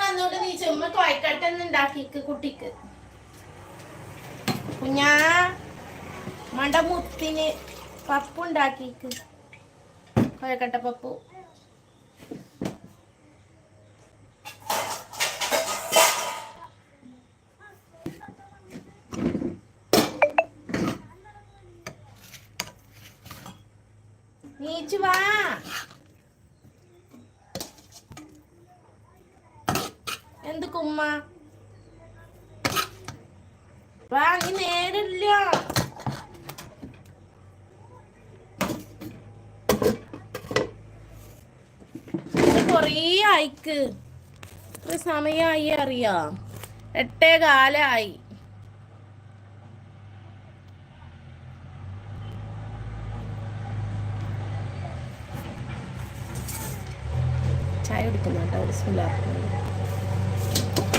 വന്നോട്ട് നീ ചുമ്മാ കൊയക്കട്ടെന്ന് ഉണ്ടാക്കിക്ക് കുട്ടിക്ക്. കുഞ്ഞാ മണ്ട മുത്തിന് പപ്പു ഉണ്ടാക്കിക്ക്. കൊയക്കട്ട പപ്പു. നീച്ചു വാ. എന്ത് വാങ്ങി നേരില്ല. കൊറേ ആയിക്ക്. ഇത്ര സമയമായി അറിയാം. എട്ടേ കാലായി. ചായ കുടിക്കുന്ന കേട്ടോ ബിസ്മില്ലാ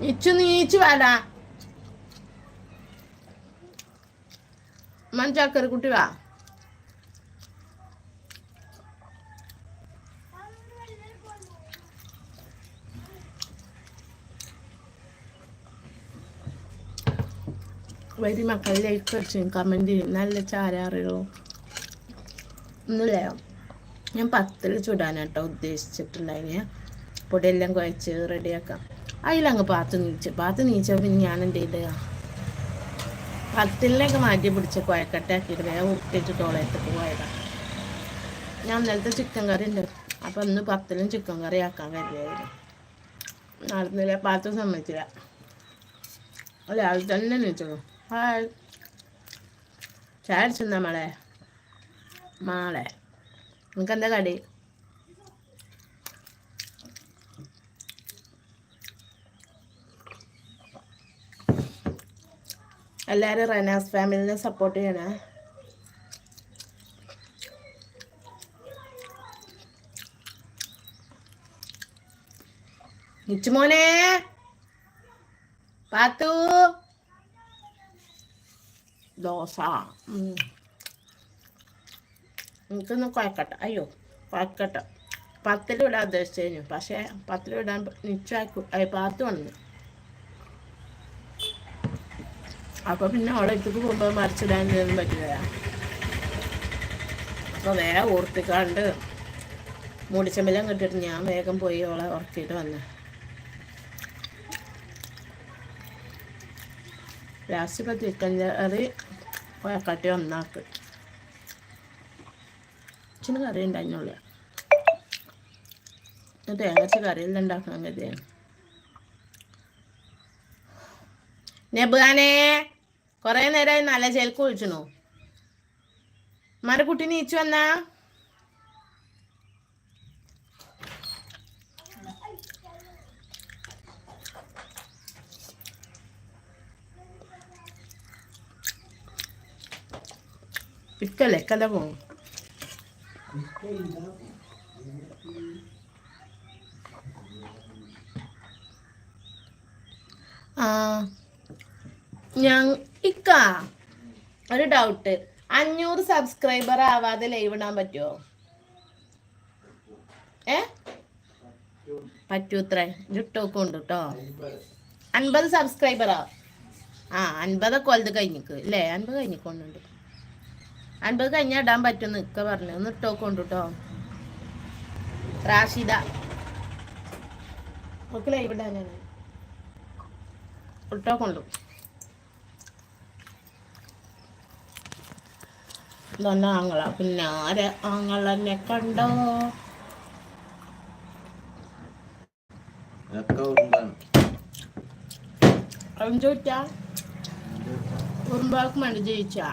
ഇച്ചു നീച്ചു വേടാ. മഞ്ചാക്കറി കുട്ടി വാ. വരി മക്കൾ ലൈക്ക് അടിച്ചു കമന്റ് ചെയ്യും. നല്ല ചാരാറിയോ? ഒന്നുമില്ല. ഞാൻ പത്തിൽ ചുടാനാട്ടോ ഉദ്ദേശിച്ചിട്ടുണ്ടായിന്. പൊടിയെല്ലാം കുഴച്ച് റെഡിയാക്കാം അതിലങ്ങ് പാത്ത് നീച്ചു പാത്ത് നീച്ച പിന്നെ ഞാൻ എന്ത് ചെയ്ത? പത്തിലേക്ക് മാറ്റി പിടിച്ച കുഴക്കട്ടാക്കിയിട്ട് വേഗം ഉപ്പിട്ട് ടോളയത്തേക്ക് പോയതാ. ഞാൻ നേരത്തെ ചിക്കൻ കറി ഉണ്ട് അപ്പം ഇന്ന് പത്തിലും ചിക്കൻ കറി ആക്കാൻ കരുതിയായിരുന്നു. നടന്നില്ല പാത്ത് സമ്മതിച്ചില്ല. ഒരാൾ തന്നെ നീച്ചുള്ളൂ ഹായ്. ചായ അടിച്ചെന്നാ മോളെ? മാളെ. നിനക്കെന്താ കടി? എല്ലാവരും റനാസ് ഫാമിലിനെ സപ്പോർട്ട് ചെയ്യണേ. നിച്ചുമോനെ പാത്തു. ദോശ. എനിക്കൊന്ന് കുഴക്കട്ടെ. അയ്യോ കുഴക്കട്ടെ. പത്തിൽ വിടാൻ ഉദ്ദേശിച്ചു പക്ഷേ പത്തിൽ വിടാൻ നിശ്ചയാക്കി പാത്തു വന്നു. അപ്പൊ പിന്നെ അവളെ അടുത്തേക്ക് പോകുമ്പോൾ മറിച്ചിടാനൊന്നും പറ്റില്ല. അപ്പൊ വേഗം ഓർത്തിക്കാണ്ട് മൂടിച്ചമ്പലം കിട്ടിയിട്ട് ഞാൻ വേഗം പോയി അവളെ ഉറക്കിയിട്ട് വന്നു. ലാസ്റ്റ് ഇപ്പൊ ചിക്കൻ കറി ഒന്നാക്ക്. ഇച്ചിന് കറി ഉണ്ടായിരുന്നുള്ളൂ. തേങ്ങച്ച കറിയെല്ലാം ഉണ്ടാക്കാൻ കരുതിയാണ് നെബുകാനെ കൊറേ നേരമായി നല്ല ചേൽക്ക് ഒഴിച്ചണോ മരക്കുട്ടി നീച്ചു വന്നാ? ഇക്കല്ലേ? കഥ പോകും ആ ഞാൻ ഇക്ക ഒരു ഡൗട്ട് അഞ്ഞൂറ് സബ്സ്ക്രൈബർ ആവാതെ ലൈവ് ഇടാൻ പറ്റുമോ ഏ? പറ്റൂത്രേ. ഇട്ടോക്കെ ഉണ്ട് കേട്ടോ അൻപത് സബ്സ്ക്രൈബറാ ആ? അൻപതൊക്കെ വലുത് കഴിഞ്ഞിക്ക് അല്ലേ അൻപത് കഴിഞ്ഞിക്കൊണ്ടുണ്ട് അൻപത് കഴിഞ്ഞാൽ ഇടാൻ പറ്റുമെന്ന് ഇക്ക പറഞ്ഞു. ഒന്ന് ഇട്ടോക്കെ ഉണ്ട് കേട്ടോ റാഷിദ. ഒക്കെ ലൈവ് ഇടാനാണ് ഇട്ടോക്കൊണ്ടു ഇതാണ് ആങ്ങള പിന്നെ ആരെ ആങ്ങളെന്നെ കണ്ടോ? ചോദിച്ചാ ഉറുമ്പാക്ക് വേണ്ടി ജയിച്ചാ?